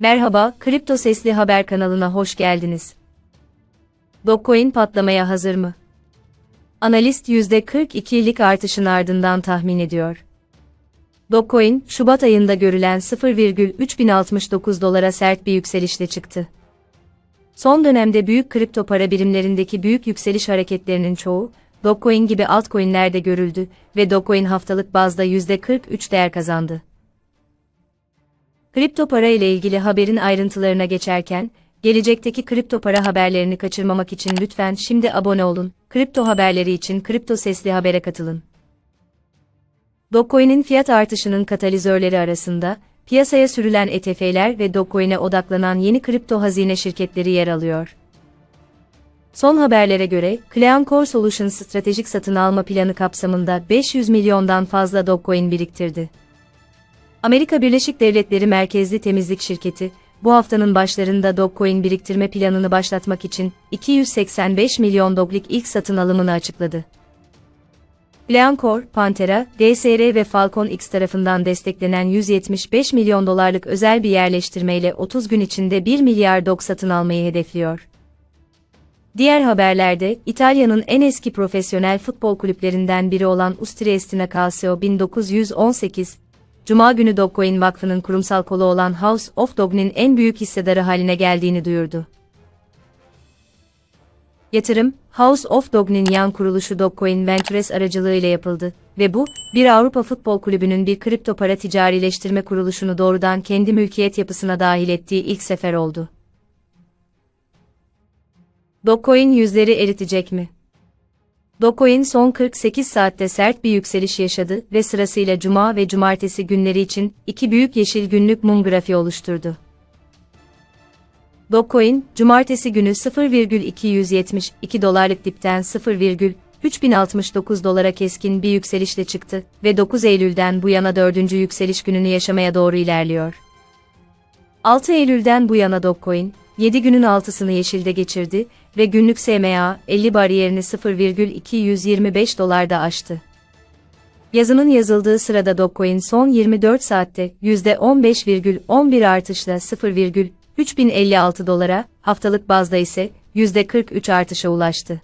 Merhaba, Kripto Sesli Haber kanalına hoş geldiniz. Dogecoin patlamaya hazır mı? Analist %42'lik artışın ardından tahmin ediyor. Dogecoin, Şubat ayında görülen 0,3069 dolara sert bir yükselişle çıktı. Son dönemde büyük kripto para birimlerindeki büyük yükseliş hareketlerinin çoğu, Dogecoin gibi altcoin'lerde görüldü ve Dogecoin haftalık bazda %43 değer kazandı. Kripto para ile ilgili haberin ayrıntılarına geçerken, gelecekteki kripto para haberlerini kaçırmamak için lütfen şimdi abone olun. Kripto haberleri için Kripto Sesli Haber'e katılın. Dogecoin'in fiyat artışının katalizörleri arasında, piyasaya sürülen ETF'ler ve Dogecoin'e odaklanan yeni kripto hazine şirketleri yer alıyor. Son haberlere göre, Cleancore Solutions stratejik satın alma planı kapsamında 500 milyondan fazla Dogecoin biriktirdi. Amerika Birleşik Devletleri merkezli temizlik şirketi, bu haftanın başlarında Dogecoin biriktirme planını başlatmak için 285 milyon Doglik ilk satın alımını açıkladı. Glencore, Pantera, DSR ve Falcon X tarafından desteklenen 175 milyon dolarlık özel bir yerleştirmeyle 30 gün içinde 1 milyar dog satın almayı hedefliyor. Diğer haberlerde, İtalya'nın en eski profesyonel futbol kulüplerinden biri olan Ustriestina Calcio 1918, Cuma günü Dogecoin Vakfı'nın kurumsal kolu olan House of Dog'nin en büyük hissedarı haline geldiğini duyurdu. Yatırım, House of Dog'nin yan kuruluşu Dogecoin Ventures aracılığıyla yapıldı ve bu, bir Avrupa Futbol Kulübü'nün bir kripto para ticarileştirme kuruluşunu doğrudan kendi mülkiyet yapısına dahil ettiği ilk sefer oldu. Dogecoin yüzleri eritecek mi? Dogecoin son 48 saatte sert bir yükseliş yaşadı ve sırasıyla cuma ve cumartesi günleri için iki büyük yeşil günlük mum grafiği oluşturdu. Dogecoin, cumartesi günü 0,272 dolarlık dipten 0,3069 dolara keskin bir yükselişle çıktı ve 9 Eylül'den bu yana dördüncü yükseliş gününü yaşamaya doğru ilerliyor. 6 Eylül'den bu yana Dogecoin, 7 günün altısını yeşilde geçirdi ve günlük SMA 50 bariyerini 0,225 dolarda aştı. Yazının yazıldığı sırada Dogecoin son 24 saatte %15,11 artışla 0,3056 dolara, haftalık bazda ise %43 artışa ulaştı.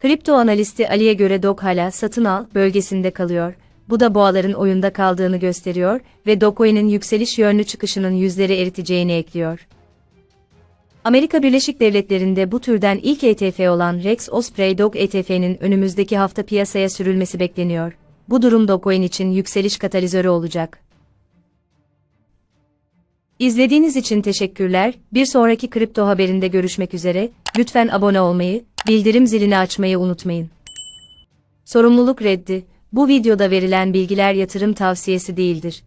Kripto analisti Ali'ye göre Dog hala satın al bölgesinde kalıyor. Bu da boğaların oyunda kaldığını gösteriyor ve Dogecoin'in yükseliş yönlü çıkışının yüzleri eriteceğini ekliyor. Amerika Birleşik Devletleri'nde bu türden ilk ETF olan Rex Osprey Dog ETF'nin önümüzdeki hafta piyasaya sürülmesi bekleniyor. Bu durum Dogecoin için yükseliş katalizörü olacak. İzlediğiniz için teşekkürler. Bir sonraki kripto haberinde görüşmek üzere. Lütfen abone olmayı, bildirim zilini açmayı unutmayın. Sorumluluk reddi. Bu videoda verilen bilgiler yatırım tavsiyesi değildir.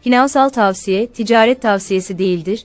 Finansal tavsiye, ticaret tavsiyesi değildir